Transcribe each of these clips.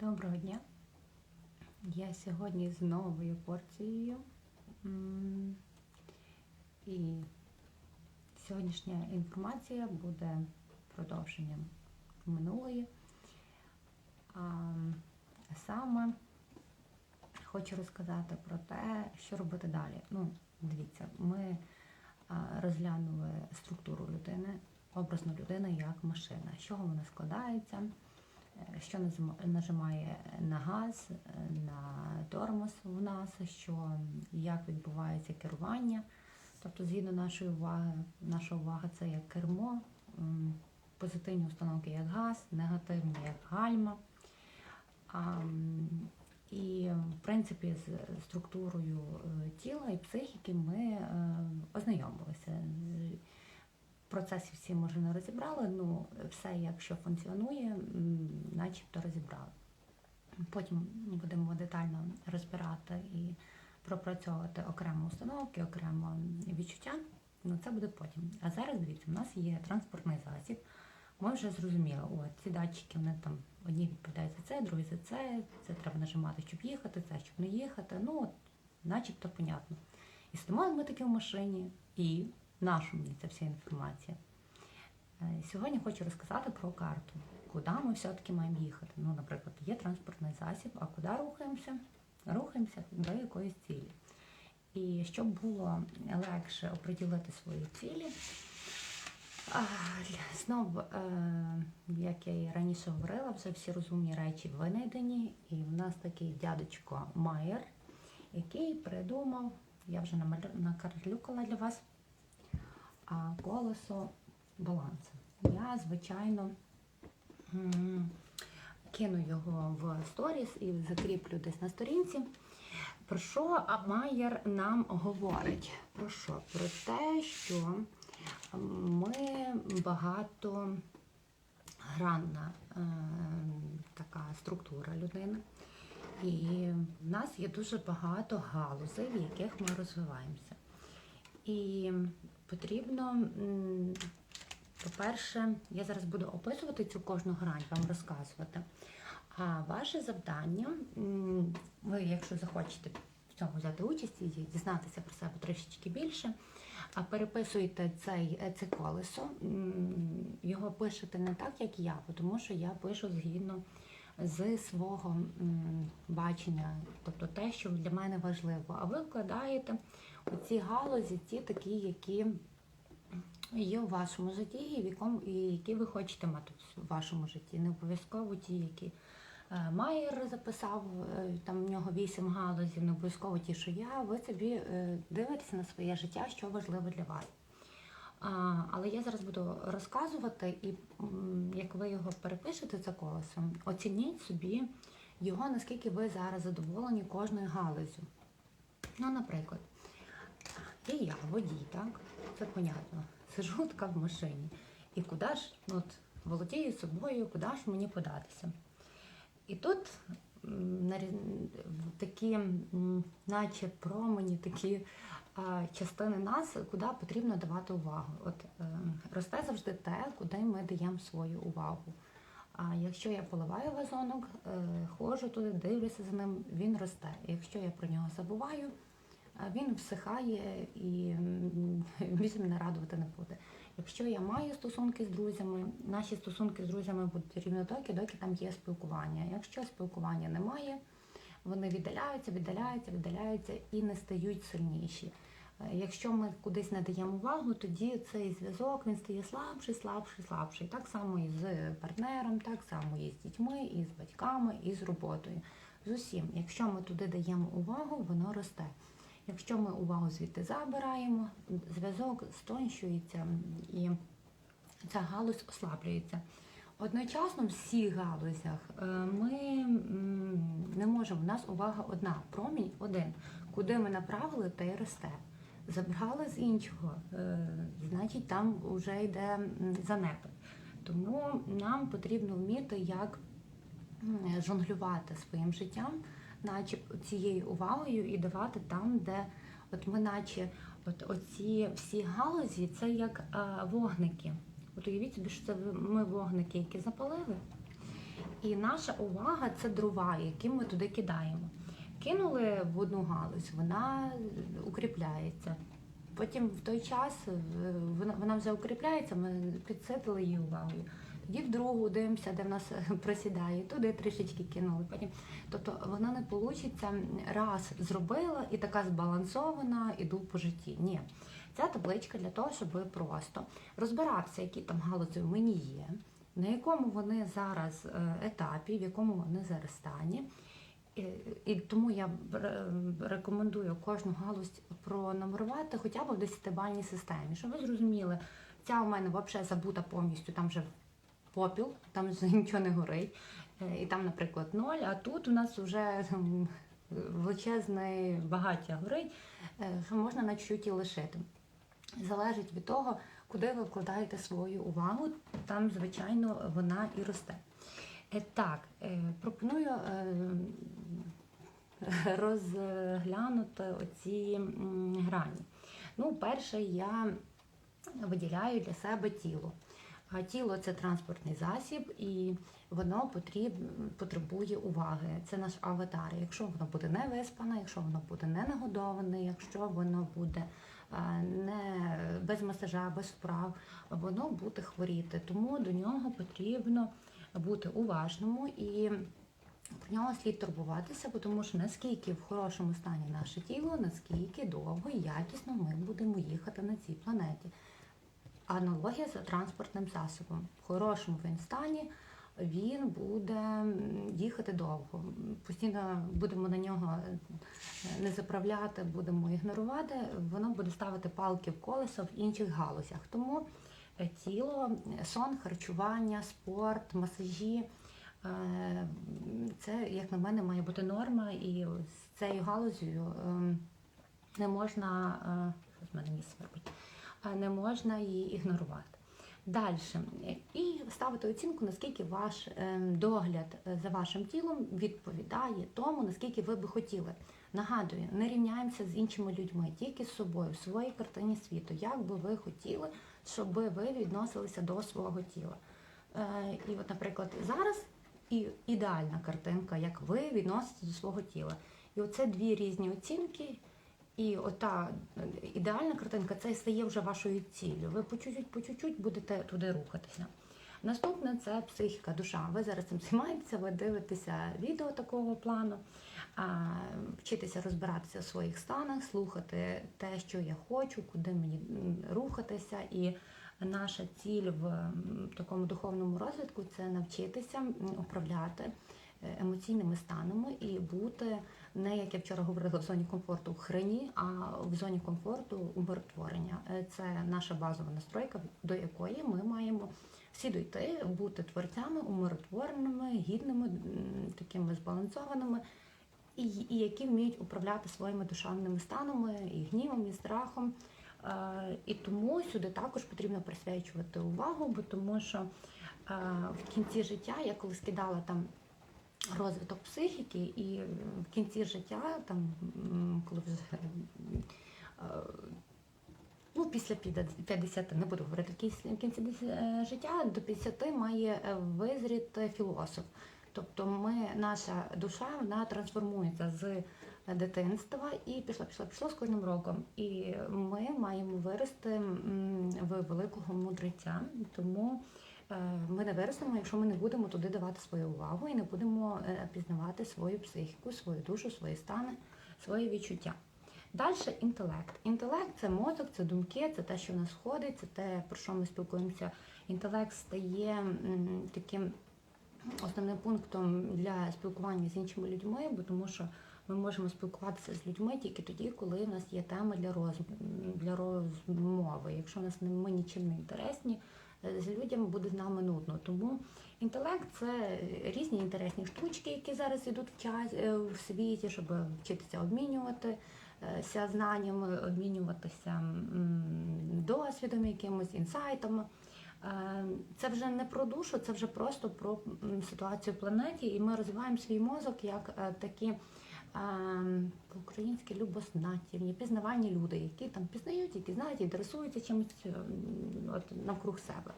Доброго дня. Я сьогодні з новою порцією. І сьогоднішня інформація буде продовженням минулої. А саме хочу розказати про те, що робити далі. Ну, дивіться, ми розглянули структуру людини, образну людини як машина. З чого вона складається? Е, що нажимає на газ, е, на тормоз в нас, що як відбувається керування. Тобто, згідно нашої уваги, наша увага це як кермо, позитивні установки як газ, негативні як гальма. А, І, в принципі, з структурою е, тіла і психіки ми ознайомилися. Процеси всі може не розібрали, ну все, якщо функціонує, начебто розібрали. Потім будемо детально розбирати і пропрацьовувати окремо установки, окремо відчуття. Ну це буде потім. А зараз дивіться, у нас є транспортний засіб. Ми вже зрозуміли, о, ці датчики вони там одні відповідають за це, другі за це. Це треба нажимати, щоб їхати, це щоб не їхати. Ну, от, начебто понятно. І стоїмо ми таки в машині, і нашу мені ця вся інформація. Е, Сьогодні хочу розказати про карту, куди ми все-таки маємо їхати. Ну, наприклад, є транспортний засіб, а куди рухаємося? Рухаємося до якоїсь цілі. І щоб було легше оприділити свої цілі, а, знов, е, як я і раніше говорила, вже всі розумні речі винайдені, і в нас такий дядечко Майер, який придумав, я вже намалю- накарлюкала для вас, колесо балансу. Я, звичайно, кину його в сторіс і закріплю десь на сторінці. Про що Майер нам говорить? Про що? Про те, що ми багато гранна е, така структура людини. І в нас є дуже багато галузей, в яких ми розвиваємося. І потрібно, по-перше, я зараз буду описувати цю кожну грань, вам розказувати. А ваше завдання, ви, якщо захочете в цьому взяти участь і дізнатися про себе трішечки більше, а переписуєте цей, е, це колесо, його пишете не так, як я, тому що я пишу згідно з свого бачення, тобто те, що для мене важливо. А ви вкладаєте у ці галузі, ті такі, які є у вашому житті, і, які ви хочете мати в вашому житті. Не обов'язково ті, які е, Майер записав, е, там в нього вісім галузів, не обов'язково ті, що я. Ви собі е, дивитеся на своє життя, що важливо для вас. Але я зараз буду розказувати, і як ви його перепишете це колесо, оцініть собі його, наскільки ви зараз задоволені кожною галузю. Ну, наприклад, і я водій, так? Це понятно. Сижу така в машині. І куди ж, ну, от, володію собою, куди ж мені податися? І тут такі, наче промені, такі частини нас, куди потрібно давати увагу. От е, росте завжди те, куди ми даємо свою увагу. А якщо я поливаю вазонок, е, ходжу туди, дивлюся за ним, він росте. Якщо я про нього забуваю, він всихає і більше мене радувати не буде. Якщо я маю стосунки з друзями, наші стосунки з друзями будуть рівно доки, доки там є спілкування. Якщо спілкування немає, вони віддаляються, віддаляються, віддаляються і не стають сильніші. Е, Якщо ми кудись не даємо увагу, тоді цей зв'язок він стає слабший, слабший, слабший. Так само і з партнером, так само і з дітьми, і з батьками, і з роботою. З усім, якщо ми туди даємо увагу, воно росте. Якщо ми увагу звідти забираємо, зв'язок стонщується і ця галузь ослаблюється. Одночасно в всіх галузях е, ми не можемо, у нас увага одна, промінь один. Куди ми направили, те й росте. Забрали з іншого, е, значить там вже йде занепад. Тому нам потрібно вміти, як жонглювати своїм життям, наче цією увагою і давати там, де от ми, наче, от оці всі галузі, це як вогники. От уявіть собі, що це ми вогники, які запалили, І наша увага це дрова, які ми туди кидаємо. Кинули в одну галузь, вона укріпляється. Потім в той час е, вона, вже укріпляється, ми підситили її увагою. Тоді в другу дивимося, де в нас просідає, туди трішечки кинули. Потім, тобто вона не вийде раз зробила і така збалансована, іду по житті. Ні. Ця табличка для того, щоб ви просто розбиратися, які там галузі в мені є, на якому вони зараз е, етапі, в якому вони зараз стані. І, тому я рекомендую кожну галузь пронумерувати хоча б в 10-бальній системі, щоб ви зрозуміли, ця у мене взагалі забута повністю, там вже попіл, там вже нічого не горить. Е, І там, наприклад, ноль, а тут у нас вже величезне багаття горить, е, що можна на чуть і лишити. Залежить від того, куди ви вкладаєте свою увагу, там, звичайно, вона і росте. Е, Так, е, пропоную е, розглянути оці грані. Ну, перше, я виділяю для себе тіло. Тіло це транспортний засіб, і воно потріб, потребує уваги. Це наш аватар. Якщо воно буде не виспане, якщо воно буде не нагодоване, якщо воно буде не без масажа, без вправ, воно буде хворіти. Тому до нього потрібно бути уважному і про нього слід турбуватися, тому що наскільки в хорошому стані наше тіло, наскільки довго і якісно ми будемо їхати на цій планеті. Аналогія з транспортним засобом. В хорошому він стані він буде їхати довго. Постійно будемо на нього е, не заправляти, будемо ігнорувати, воно буде ставити палки в колесо в інших галузях. Тому е, тіло, сон, харчування, спорт, масажі. е, Це, як на мене, має бути норма, і з цією галузю ем, не можна, що з мене не можна її ігнорувати. Далі. І ставити оцінку, наскільки ваш ем, догляд е, за вашим тілом відповідає тому, наскільки ви би хотіли. Нагадую, не рівняємося з іншими людьми, тільки з собою, в своїй картині світу. Як би ви хотіли, щоб ви відносилися до свого тіла. Е, І от, наприклад, зараз ідеальна картинка, як ви відноситесь до свого тіла. І оце дві різні оцінки. І ота е, ідеальна картинка це стає вже вашою ціллю. Ви по чуть-чуть, по чуть-чуть будете туди рухатися. Наступне це психіка, душа. Ви зараз цим займаєтеся, ви дивитеся відео такого плану, вчитися розбиратися в своїх станах, слухати те, що я хочу, куди мені рухатися. І наша ціль в такому духовному розвитку це навчитися управляти емоційними станами і бути не як я вчора говорила в зоні комфорту в хрені, а в зоні комфорту умиротворення. Е, Це наша базова настройка, до якої ми маємо всі дойти, бути творцями, умиротвореними, гідними, такими збалансованими, і, і які вміють управляти своїми душевними станами, і гнівом, і страхом. Е, І тому сюди також потрібно присвячувати увагу, бо тому що е, в кінці життя я колись кидала там розвиток психіки, і в кінці життя, там, коли вже е, ну, після 50, не буду говорити в кінці е, життя, до 50 має е, визріти філософ. Тобто ми, наша душа вона трансформується з дитинства і пішла, пішла, пішла з кожним роком. І ми маємо вирости в великого мудреця. Тому ми не виростемо, якщо ми не будемо туди давати свою увагу і не будемо е, пізнавати свою психіку, свою душу, свої стани, свої відчуття. Далі інтелект. Інтелект це мозок, це думки, це те, що в нас входить, це те, про що ми спілкуємося. Інтелект стає таким основним пунктом для спілкування з іншими людьми, бо тому що ми можемо спілкуватися з людьми тільки тоді, коли в нас є тема для роз... для розмови. Якщо нас не ми нічим не інтересні, е, з людьми буде з нами нудно. Тому інтелект це різні інтересні штучки, які зараз йдуть в час е, в світі, щоб вчитися е, знаннями, обмінюватися досвідом, якимось інсайтами. Е, Це вже не про душу, це вже просто про ситуацію планеті, і ми розвиваємо свій мозок як такі по-українськи любознательні, пізнавальні люди, які там пізнають, які знають, інтересуються чимось е, от, навкруг себе.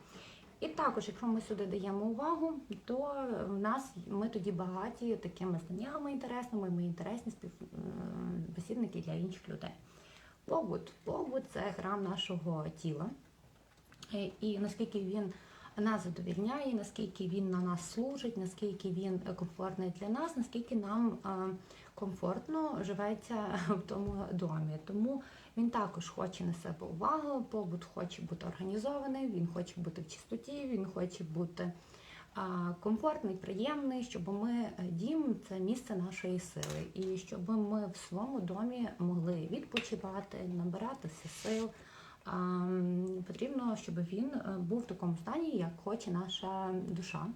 І також, якщо ми сюди даємо увагу, то в нас ми тоді багаті такими знаннями інтересними, ми інтересні співбесідники для інших людей. Побут. Побут це храм нашого тіла. Е, І наскільки він нас задовільняє, наскільки він на нас служить, наскільки він е, комфортний для нас, наскільки нам комфортно живеться в тому домі. Тому він також хоче на себе увагу, побут хоче бути організований, він хоче бути в чистоті, він хоче бути комфортний, приємний, щоб ми е, дім це місце нашої сили, і щоб ми в своєму домі могли відпочивати, набиратися сил. Потрібно, щоб він е, був в такому стані, як хоче наша душа.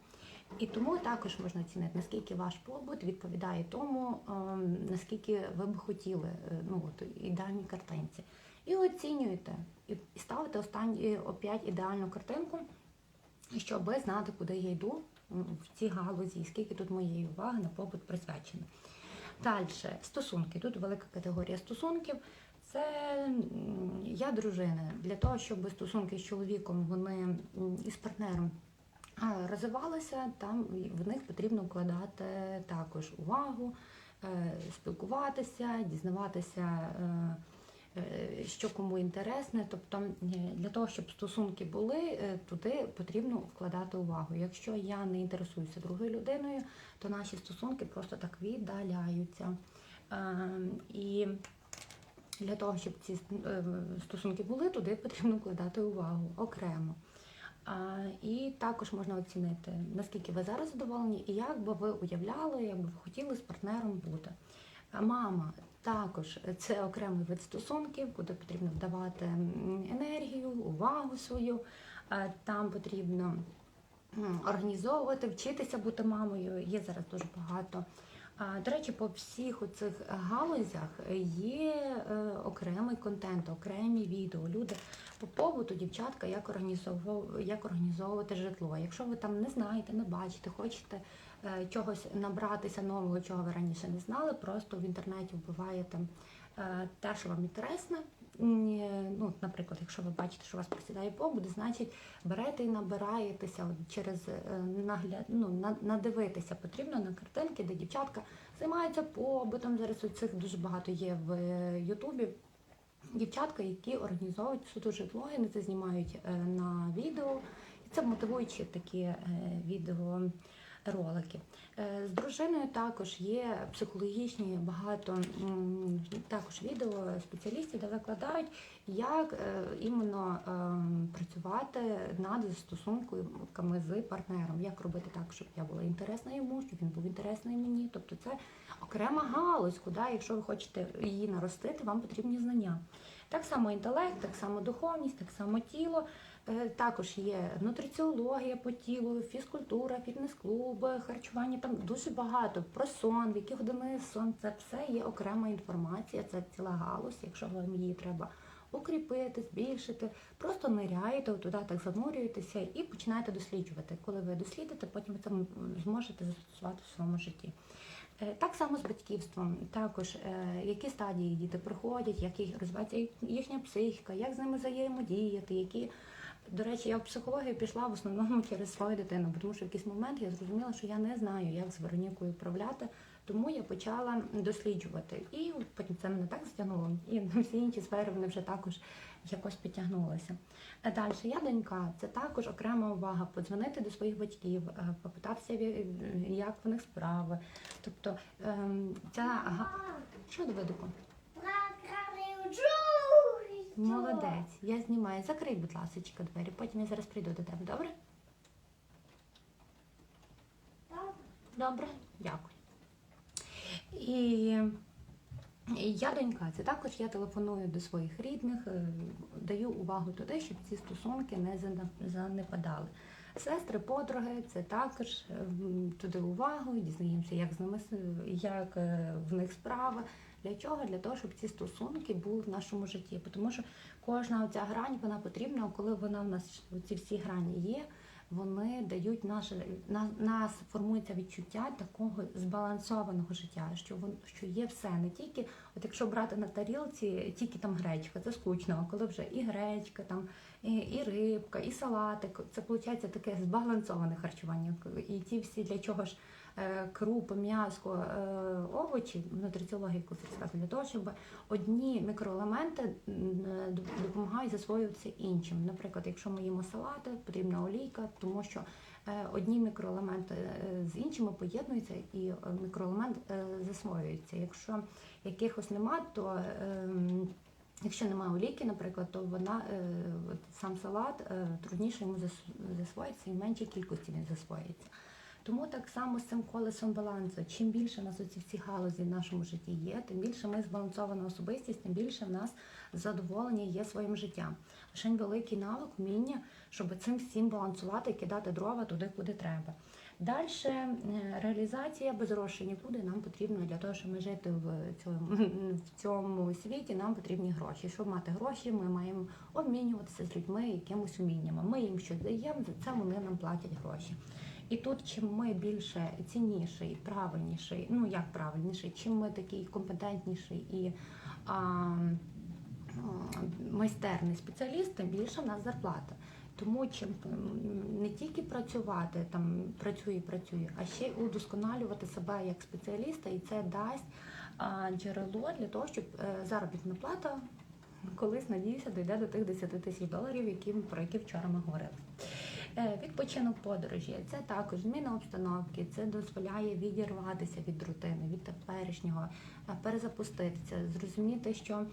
І тому також можна оцінити, наскільки ваш побут відповідає тому, ем, наскільки ви б хотіли е, ну, от, ідеальній картинці. І оцінюєте, і і ставите останні опять ідеальну картинку, щоб знати, куди я йду в цій галузі, і скільки тут моєї уваги на побут присвячено. Далі, стосунки. Тут велика категорія стосунків. Це я дружина. Для того, щоб стосунки з чоловіком вони м, із партнером розвивалися, там в них потрібно вкладати також увагу, е, спілкуватися, дізнаватися, е, е, що кому інтересне. Тобто для того, щоб стосунки були, туди потрібно вкладати увагу. Якщо я не інтересуюся другою людиною, то наші стосунки просто так віддаляються. І для того, щоб ці стосунки були, туди потрібно вкладати увагу окремо. І також можна оцінити, наскільки ви зараз задоволені, і як би ви уявляли, як би ви хотіли з партнером бути. Мама також це окремий вид стосунків, куди потрібно вдавати енергію, увагу свою. Там потрібно організовувати, вчитися бути мамою. Є зараз дуже багато. До речі, по всіх оцих галузях є е, окремий контент, окремі відео. Люди по побуту, дівчатка, як організовувати, як організовувати житло. Якщо ви там не знаєте, не бачите, хочете е, чогось набратися нового, чого ви раніше не знали, просто в інтернеті вбиваєте е, те, що вам інтересне. Е, Ну, наприклад, якщо ви бачите, що у вас присідає побут, значить берете і набираєтеся через е, нагляд, ну, на- надивитися потрібно на картинки, де дівчатка займаються побутом. Зараз цих дуже багато є в е, Ютубі. Дівчатка, які організовують суто житло, і вони це знімають е, на відео. І це мотивуючі такі е, відеоролики. Е, З дружиною також є психологічні багато також відео спеціалістів, де викладають, як е, іменно е, працювати над стосунками з партнером, як робити так, щоб я була інтересна йому, щоб він був інтересний мені. Тобто це окрема галузь, куди, якщо ви хочете її наростити, вам потрібні знання. Так само інтелект, так само духовність, так само тіло. Е, Також є нутриціологія по тілу, фізкультура, фітнес-клуби, харчування. Там дуже багато про сон, в які години сон. Це все є окрема інформація, це ціла галузь. Якщо вам її треба укріпити, збільшити, просто ниряєте туди, так занурюєтеся і починаєте досліджувати. Коли ви дослідите, потім це зможете застосувати в своєму житті. Е, Так само з батьківством, також е, які стадії діти проходять, як їх розвивається їхня психіка, як з ними взаємодіяти, які. До речі, я в психологію пішла в основному через свою дитину, тому що в якийсь момент я зрозуміла, що я не знаю, як з Веронікою управляти, тому я почала досліджувати. І потім це мене так затягнуло, і на всі інші сфери вони вже також якось підтягнулися. А Далі я донька, це також окрема увага. Подзвонити до своїх батьків, е, попитатися, як в них справи. Тобто ем, ця. Що Давидику? Молодець, я знімаю. Закрий, будь ласка, двері, потім я зараз прийду до тебе, добре? Добре, дякую. І я донька, це також я телефоную до своїх рідних, е, даю увагу туди, щоб ці стосунки не занепадали. Сестри, подруги, це також е, туди увагу, дізнаємося, як з ними як е, в них справа. Для чого? Для того, щоб ці стосунки були в нашому житті. Тому що кожна оця грань вона потрібна, коли вона в нас ці всі грані є. вони дають наше на нас формується відчуття такого збалансованого життя, що вон що є все не тільки, от якщо брати на тарілці, тільки там гречка, це скучно. А коли вже і гречка, там і, і рибка, і салатик, це виходить таке збалансоване харчування. І ті всі для чого ж е, крупи, м'ясо, е, овочі, це сказати, для того, щоб одні мікроелементи допомагають засвоюватися іншим. Наприклад, якщо ми їмо салати, потрібна олійка, тому що е, одні мікроелементи з іншими поєднуються і мікроелемент засвоюється. Якщо якихось нема, то ем, Якщо немає олійки, наприклад, то вона сам салат трудніше йому засвоїться і в меншій кількості він засвоїться. Тому так само з цим колесом балансу. Чим більше в нас оці всі галузі в нашому житті є, тим більше ми збалансована особистість, тим більше в нас задоволення є своїм життям. Лише великий навик, вміння, щоб цим всім балансувати і кидати дрова туди, куди треба. Далі реалізація без грошей нікуди нам потрібно для того, щоб ми жити в цьому, в цьому світі, нам потрібні гроші. Щоб мати гроші, ми маємо обмінюватися з людьми якимось уміннями. Ми їм щось даємо, за це вони нам платять гроші. І тут, чим ми більше цінніший, правильніший, ну як правильніший, чим ми такий компетентніший і а, майстерний спеціаліст, тим більше в нас зарплата. Тому чим не тільки працювати, там працює, працює, а ще й удосконалювати себе як спеціаліста, і це дасть а, джерело для того, щоб е, заробітна плата колись надіюся дійде до тих 10 тисяч доларів, які про які вчора ми говорили. Е, Відпочинок подорожі це також зміна обстановки, це дозволяє відірватися від рутини, від теперішнього, е, перезапуститися, зрозуміти, що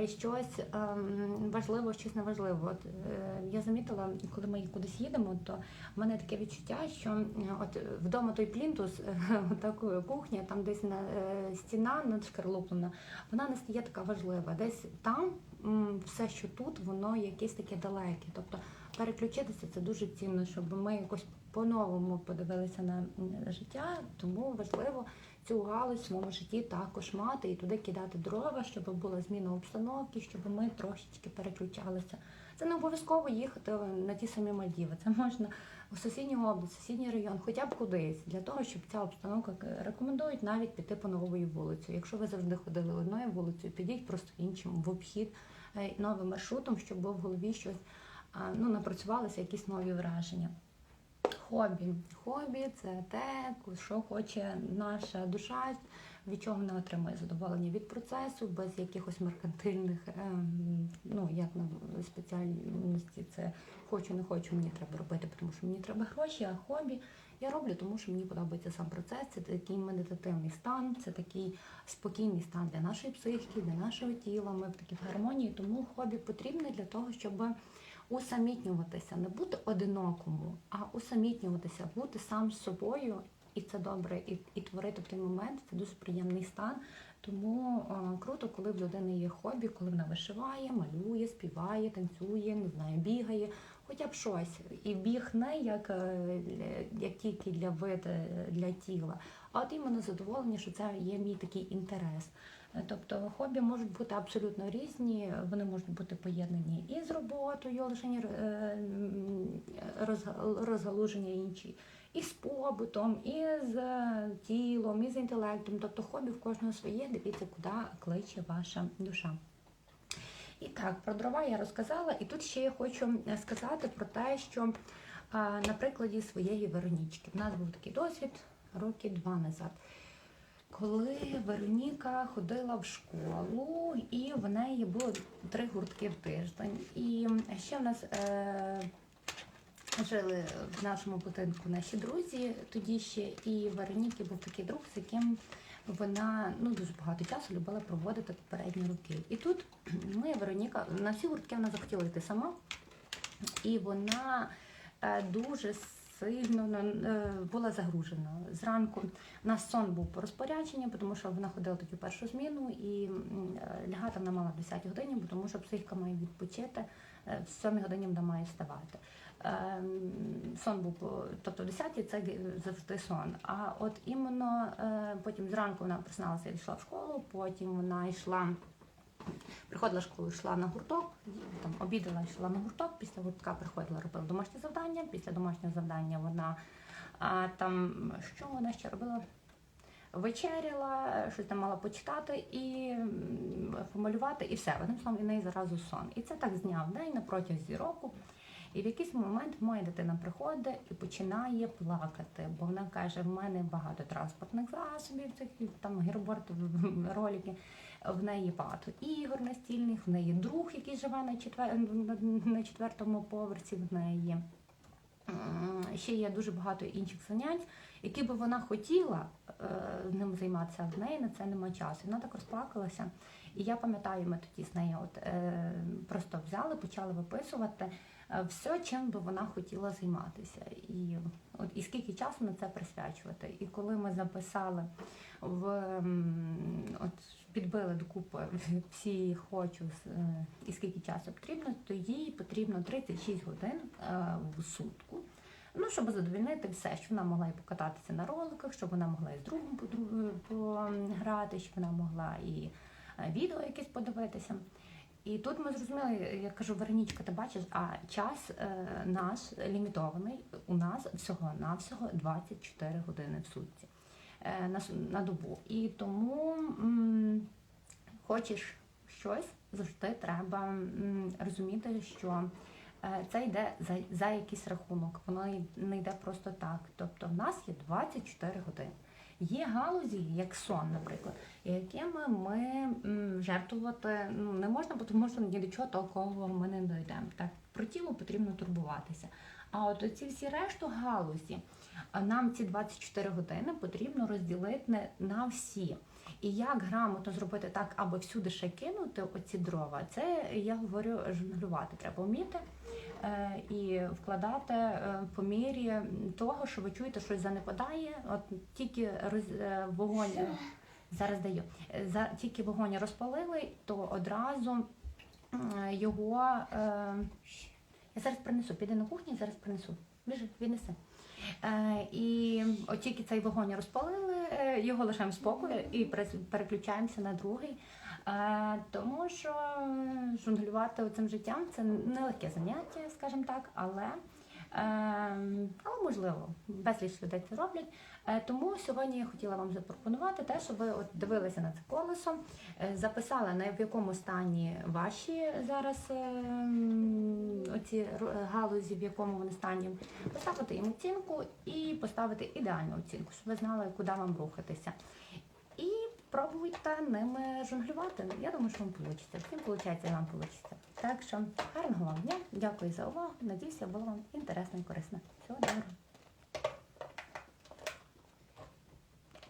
е, щось ем, важливо, щось неважливо. От я замітила, коли ми кудись їдемо, то в мене таке відчуття, що от вдома той плінтус, так кухня, там десь на стіна надшкарлуплена, вона не стає така важлива. Десь там все, що тут, воно якесь таке далеке. Тобто переключитися це дуже цінно, щоб ми якось по-новому подивилися на життя. Тому важливо цю галузь в своєму житті також мати і туди кидати дрова, щоб була зміна обстановки, щоб ми трошечки переключалися. Це не обов'язково їхати на ті самі Мальдіви. Це можна у сусідню область, сусідній район, хоча б кудись, для того, щоб ця обстановка рекомендують навіть піти по новою вулицю. Якщо ви завжди ходили одною вулицею, підіть просто іншим в обхід е, новим маршрутом, щоб в голові щось ну, напрацювалися якісь нові враження. Хобі. Хобі це те, що хоче наша душа, від чого вона отримує задоволення від процесу, без якихось меркантильних, ем, ну як на спеціальності, це хочу, не хочу, мені треба робити, тому що мені треба гроші, а хобі я роблю, тому що мені подобається сам процес. Це такий медитативний стан, це такий спокійний стан для нашої психіки, для нашого тіла. Ми в такій гармонії, тому хобі потрібне для того, щоб усамітнюватися, не бути одинокому, а усамітнюватися, бути сам з собою, і це добре, і, і творити в той момент це дуже приємний стан. Тому е, круто, коли в людини є хобі, коли вона вишиває, малює, співає, танцює, не знаю, бігає, хоча б щось. І біг не як, е, як тільки для вид, е, для тіла, а от іменно задоволення, що це є мій такий інтерес. Тобто хобі можуть бути абсолютно різні, вони можуть бути поєднані і з роботою, лише е, розгалуження інші, і з побутом, і з е, тілом, і з інтелектом. Тобто хобі в кожного своє, дивіться, куди кличе ваша душа. І так, про дрова я розказала, і тут ще я хочу сказати про те, що на прикладі своєї Веронічки. У нас був такий досвід роки два назад коли Вероніка ходила в школу, і в неї було три гуртки в тиждень. І ще в нас е, жили в нашому будинку наші друзі тоді ще, і Вероніки був такий друг, з яким вона ну дуже багато часу любила проводити попередні роки. І тут ми, Вероніка, на всі гуртки вона захотіла йти сама, і вона е, дуже сильно е, була загружена. Зранку у нас сон був по розпорядженню, тому що вона ходила тоді першу зміну і е, лягати вона мала в 10 годині, тому що психіка має відпочити, е, в 7 годині вона має вставати. Ем, Сон був тобто в 10 це завжди сон. А от іменно потім зранку вона просиналася і йшла в школу, потім вона йшла Приходила школу, йшла на гурток, там обідала, йшла на гурток, після гуртка приходила, робила домашнє завдання. Після домашнього завдання вона а, там що вона ще робила? Вечеряла, щось там мала почитати і помалювати, і все. Одним словом, в неї зразу сон. І це так з дня в день на протязі року. І в якийсь момент моя дитина приходить і починає плакати, бо вона каже: в мене багато транспортних засобів, цих там гірборд, ролики. В неї багато ігор настільних, в неї друг, який живе на, четвер... на четвертому поверсі, в неї ще є дуже багато інших занять, які би вона хотіла е, ним займатися, а в неї на це немає часу. Вона так розплакалася. І я пам'ятаю, ми тоді з нею от, е, просто взяли, почали виписувати все, чим би вона хотіла займатися. І, от, і скільки часу на це присвячувати. І коли ми записали в от, підбили докупи всі хочу е, і скільки часу потрібно, то їй потрібно 36 годин е, в сутку. Ну, щоб задовільнити все, щоб вона могла і покататися на роликах, щоб вона могла і з другом пограти, щоб вона могла і е, відео якесь подивитися. І тут ми зрозуміли, я кажу, Веронічка, ти бачиш, а час е, наш лімітований. У нас всього навсього 24 години в сутці е, на, добу. І тому хочеш щось, завжди треба розуміти, що е, це йде за, за якийсь рахунок, воно не йде просто так. Тобто в нас є 24 години. Є галузі, як сон, наприклад, якими ми жертвувати ну, не можна, тому що ні до чого толкового ми не дійдемо. Так, про тіло потрібно турбуватися. А от ці всі решту галузі, нам ці 24 години потрібно розділити на- всі. І як грамотно зробити так, аби всюди ще кинути оці дрова, це я говорю, жонглювати треба вміти і вкладати е, по мірі того, що ви чуєте, щось занепадає. От тільки роз, е, вогонь е, зараз даю. Е, За тільки вогонь розпалили, то одразу його. Е, я зараз принесу, піди на кухню, зараз принесу. Біжи, віднеси. Е, і от тільки цей вогонь розпалили, е, його лишаємо спокою і переключаємося на другий. Е, тому що е, жонглювати цим життям це нелегке заняття, скажімо так, але, е, але можливо, безліч людей це роблять. Тому сьогодні я хотіла вам запропонувати те, щоб ви от дивилися на це колесо, записали на в якому стані ваші зараз оці галузі, в якому вони стані, поставити їм оцінку і поставити ідеальну оцінку, щоб ви знали, куди вам рухатися. Пробуйте ними жонглювати. Я думаю, що вам вийде. Всім виходить, вам вийде. Так що гарного вам дня. Дякую за увагу. Надіюся, було вам інтересно і корисно. Всього доброго.